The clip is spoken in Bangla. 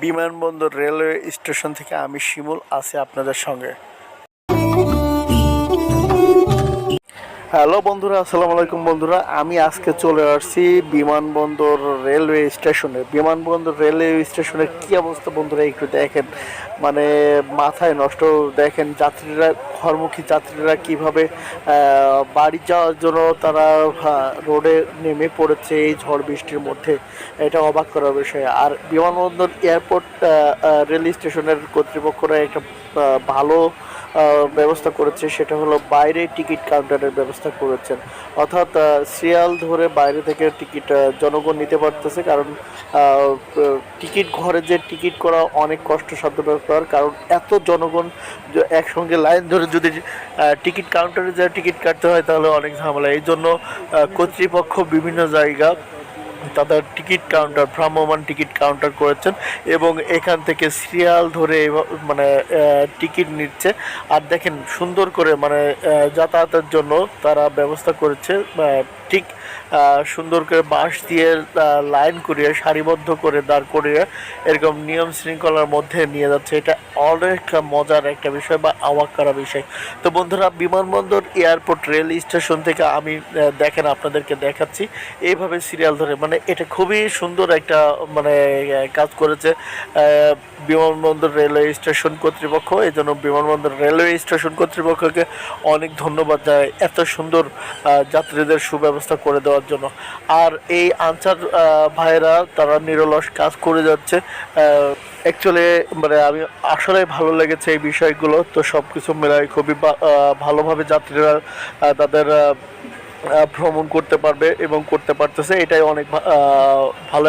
বিমানবন্দর রেলওয়ে স্টেশন থেকে আমি শিমুল আছি আপনাদের সঙ্গে। হ্যালো বন্ধুরা আসসালামু আলাইকুম বন্ধুরা। আমি আজকে চলে আসছি বিমানবন্দর রেলওয়ে স্টেশনে। বিমানবন্দর রেলওয়ে স্টেশনের কি অবস্থা বন্ধুরা একটু দেখেন। মানে মাথায় নষ্ট দেখেন যাত্রীরা ঘরমুখী যাত্রীরা কীভাবে বাড়ি যাওয়ার জন্য তারা হ্যাঁ, রোডে নেমে পড়েছে এই ঝড় বৃষ্টির মধ্যে। এটা অবাক করার বিষয়। আর বিমানবন্দর এয়ারপোর্ট রেল স্টেশনের কর্তৃপক্ষরা একটা ভালো ব্যবস্থা করেছে, সেটা হলো বাইরে টিকিট কাউন্টারের ব্যবস্থা করেছেন। অর্থাৎ সিরিয়াল ধরে বাইরে থেকে টিকিট জনগণ নিতে পারতেছে কারণ টিকিট ঘরে যে টিকিট করা অনেক কষ্টসাধ্য ব্যাপার, কারণ এত জনগণ একসঙ্গে লাইন ধরে যদি টিকিট কাউন্টারে যে টিকিট কাটতে হয়, তাহলে অনেক ঝামেলা। এই জন্য কর্তৃপক্ষ বিভিন্ন জায়গা তাদের টিকিট কাউন্টার ভ্রাম্যমান টিকিট কাউন্টার করেছেন এবং এখান থেকে সিরিয়াল ধরে মানে টিকিট নিচ্ছে। আর দেখেন, সুন্দর করে মানে যাতায়াতের জন্য তারা ব্যবস্থা করেছে ঠিক সুন্দর করে বাঁশ দিয়ে লাইন করিয়ে, সারিবদ্ধ করে দাঁড় করিয়ে এরকম নিয়ম শৃঙ্খলার মধ্যে নিয়ে যাচ্ছে। এটা অনেক মজার একটা বিষয় বা অবাক করা বিষয়। তো বন্ধুরা, বিমানবন্দর এয়ারপোর্ট রেল স্টেশন থেকে আমি দেখেন আপনাদেরকে দেখাচ্ছি। এইভাবে সিরিয়াল ধরে মানে এটা খুবই সুন্দর একটা মানে কাজ করেছে বিমানবন্দর রেলওয়ে স্টেশন কর্তৃপক্ষ। এই জন্য বিমানবন্দর রেলওয়ে স্টেশন কর্তৃপক্ষকে অনেক ধন্যবাদ জানাই। এত সুন্দর যাত্রীদের সুব্যবস্থা করে দেওয়ার জন্য। আর এই আনসার ভাইরা তারা নিরলস কাজ করে যাচ্ছে। অ্যাকচুয়ালি মানে আমি আসলে ভালো লেগেছে এই বিষয়গুলো। তো সব কিছু মেলায় খুবই ভালোভাবে যাত্রীরা তাদের ভ্রমণ করতে পারবে এবং করতে পারতেছে। এটাই অনেক ভালো